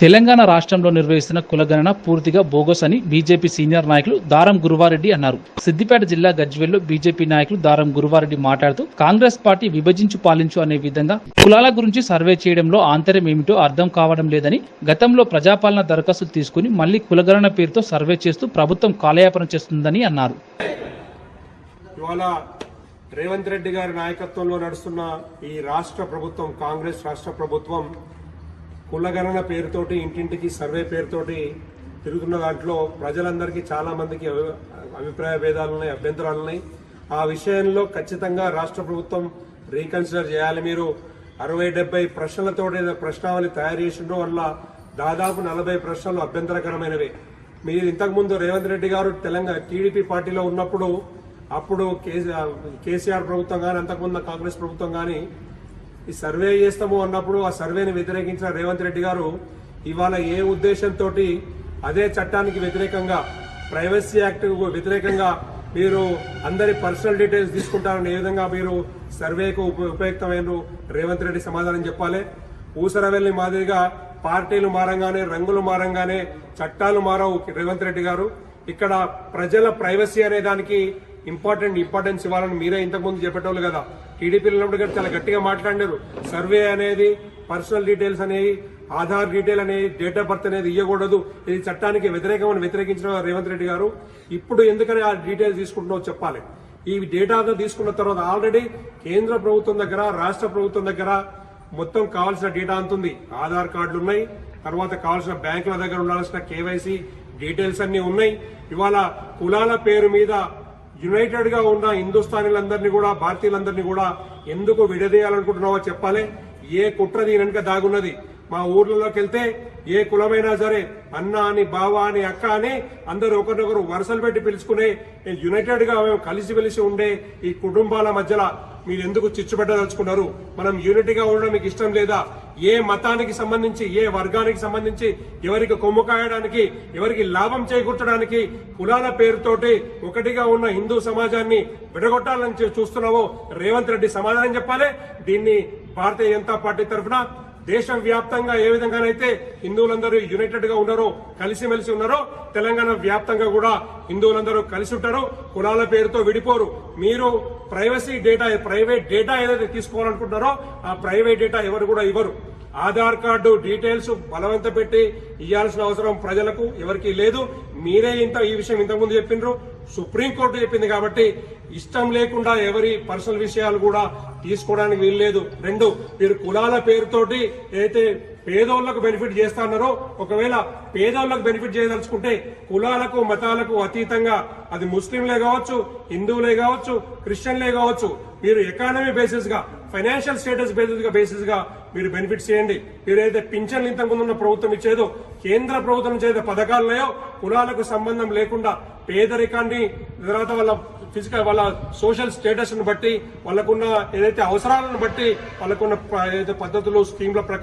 తెలంగాణ రాష్ట్రంలో నిర్వహిస్తున్న కులగణన పూర్తిగా బోగస్ అని బీజేపీ సీనియర్ నాయకులు దారం గురువారెడ్డి అన్నారు. సిద్దిపేట జిల్లా గజ్వేల్లో బీజేపీ నాయకులు దారం గురువారెడ్డి మాట్లాడుతూ కాంగ్రెస్ పార్టీ విభజించు పాలించు అనే విధంగా కులాల గురించి సర్వే చేయడంలో ఆంతర్యం ఏమిటో అర్థం కావడం లేదని గతంలో ప్రజాపాలన దరఖాస్తులు తీసుకుని మళ్ళీ కులగణన పేరుతో సర్వే చేస్తూ ప్రభుత్వం కాలయాపన చేస్తుందని అన్నారు. రేవంత్ రెడ్డి గారి నాయకత్వంలో నడుస్తున్న ఈ రాష్ట్ర ప్రభుత్వం కాంగ్రెస్ రాష్ట్ర ప్రభుత్వం కులగణన పేరుతోటి ఇంటింటికి సర్వే పేరుతోటి తిరుగుతున్న దాంట్లో ప్రజలందరికీ చాలామందికి అభి- అభిప్రాయ భేదాలు ఉన్నాయి అభ్యంతరాలు ఉన్నాయి. ఆ విషయంలో ఖచ్చితంగా రాష్ట్ర ప్రభుత్వం రీకన్సిడర్ చేయాలి. మీరు అరవై డెబ్బై ప్రశ్నలతో ప్రశ్నావళి తయారు చేసిండ్రు వల్ల దాదాపు నలభై ప్రశ్నలు అభ్యంతరకరమైనవి. మీరు ఇంతకుముందు రేవంత్ రెడ్డి గారు తెలంగాణ టీడీపీ పార్టీలో ఉన్నప్పుడు అప్పుడు కేసీఆర్ ప్రభుత్వం కానీ అంతకుముందు కాంగ్రెస్ ప్రభుత్వం కానీ ఈ సర్వే చేస్తాము అన్నప్పుడు ఆ సర్వేని వ్యతిరేకించిన రేవంత్ రెడ్డి గారు ఇవాళ ఏ ఉద్దేశంతో అదే చట్టానికి వ్యతిరేకంగా ప్రైవసీ యాక్ట్ వ్యతిరేకంగా మీరు అందరి పర్సనల్ డీటెయిల్స్ తీసుకుంటారని ఏ విధంగా మీరు సర్వేకు ఉప- ఉపయుక్తమైన రేవంత్ రెడ్డి సమాధానం చెప్పాలి. ఊసరవెల్లి మాదిరిగా పార్టీలు మారంగానే రంగులు మారంగానే చట్టాలు మారవు రేవంత్ రెడ్డి గారు. ఇక్కడ ప్రజల ప్రైవసీ అనే దానికి ఇంపార్టెంట్ ఇంపార్టెన్స్ ఇవ్వాలని మీరే ఇంతకుముందు చెప్పేటోళ్ళు కదా. టీడీపీలో ఉన్నప్పుడు కూడా చాలా గట్టిగా మాట్లాడారు సర్వే అనేది పర్సనల్ డీటెయిల్స్ అనేవి ఆధార్ డీటెయిల్ అనేది డేట్ ఆఫ్ బర్త్ అనేది ఇవ్వకూడదు ఇది చట్టానికి వ్యతిరేకమని వ్యతిరేకించిన రేవంత్ రెడ్డి గారు. ఇప్పుడు ఎందుకని ఆ డీటెయిల్స్ తీసుకుంటున్నావు చెప్పాలి. ఈ డేటా తీసుకున్న తర్వాత ఆల్రెడీ కేంద్ర ప్రభుత్వం దగ్గర రాష్ట్ర ప్రభుత్వం దగ్గర మొత్తం కావాల్సిన డేటా అంతుంది ఆధార్ కార్డులు ఉన్నాయి. తర్వాత కావాల్సిన బ్యాంకుల దగ్గర ఉండాల్సిన కేవైసీ డీటెయిల్స్ అన్ని ఉన్నాయి. ఇవాళ కులాల పేరు మీద యునైటెడ్గా ఉన్న హిందుస్థానీలందరినీ కూడా భారతీయులందరినీ కూడా ఎందుకు విడదీయాలనుకుంటున్నావో చెప్పాలి. ఏ కుట్ర దీని వెనుక దాగున్నది? మా ఊర్లలోకి వెళ్తే ఏ కులమైనా సరే అన్న అని బావ అని అక్క అని అందరూ ఒకరినొకరు వరుసలు పెట్టి పిలుచుకునే యునైటెడ్గా మేము కలిసి వెలిసి ఉండే ఈ కుటుంబాల మధ్యలో మీరు ఎందుకు చిచ్చుబెట్టదలుచుకున్నారు? మనం యూనిటీగా ఉండడం మీకు ఇష్టం లేదా? ఏ మతానికి సంబంధించి ఏ వర్గానికి సంబంధించి ఎవరికి కొమ్ము కాయడానికి ఎవరికి లాభం చేకూర్చడానికి కులాల పేరుతోటి ఒకటిగా ఉన్న హిందూ సమాజాన్ని విడగొట్టాలని చూస్తున్నావో రేవంత్ రెడ్డి సమాధానం చెప్పాలి? దీన్ని భారతీయ జనతా పార్టీ తరఫున దేశం వ్యాప్తంగా ఏ విధంగానైతే హిందువులందరూ యునైటెడ్గా ఉన్నారో కలిసిమెలిసి ఉన్నారో తెలంగాణ వ్యాప్తంగా కూడా హిందువులందరూ కలిసి ఉంటారు కులాల పేరుతో విడిపోరు. మీరు ప్రైవసీ డేటా ప్రైవేట్ డేటా ఏదైతే తీసుకోవాలనుకుంటున్నారో ఆ ప్రైవేట్ డేటా ఎవరు కూడా ఇవ్వరు. ఆధార్ కార్డు డీటెయిల్స్ బలవంత పెట్టి ఇవ్వాల్సిన అవసరం ప్రజలకు ఎవరికీ లేదు. మీరే ఇంత ఈ విషయం ఇంతకుముందు చెప్పిండ్రు సుప్రీంకోర్టు చెప్పింది కాబట్టి ఇష్టం లేకుండా ఎవరి పర్సనల్ విషయాలు కూడా తీసుకోవడానికి వీల్లేదు. రెండు మీరు కులాల పేరుతోటి ఏదైతే పేదోళ్ళకు బెనిఫిట్ చేస్తున్నారో ఒకవేళ పేదోళ్ళకు బెనిఫిట్ చేయదలుచుకుంటే కులాలకు మతాలకు అతీతంగా అది ముస్లింలే కావచ్చు హిందువులే కావచ్చు క్రిస్టియన్లే కావచ్చు మీరు ఎకానమీ బేసిస్గా ఫైనాన్షియల్ స్టేటస్ బేసిస్గా బేసిస్గా మీరు బెనిఫిట్స్ చేయండి. మీరు అయితే పింఛన్లు ఇంతకుముందు ఉన్న ప్రభుత్వం ఇచ్చేదో కేంద్ర ప్రభుత్వం చేసే పథకాలున్నాయో కులాలకు సంబంధం లేకుండా పేదరికాన్ని తర్వాత వాళ్ళ ఫిజికల్ వాళ్ళ సోషల్ స్టేటస్ను బట్టి వాళ్ళకున్న ఏదైతే అవసరాలను బట్టి వాళ్ళకున్న ఏదైతే పద్ధతులు స్కీమ్ల ప్రకారం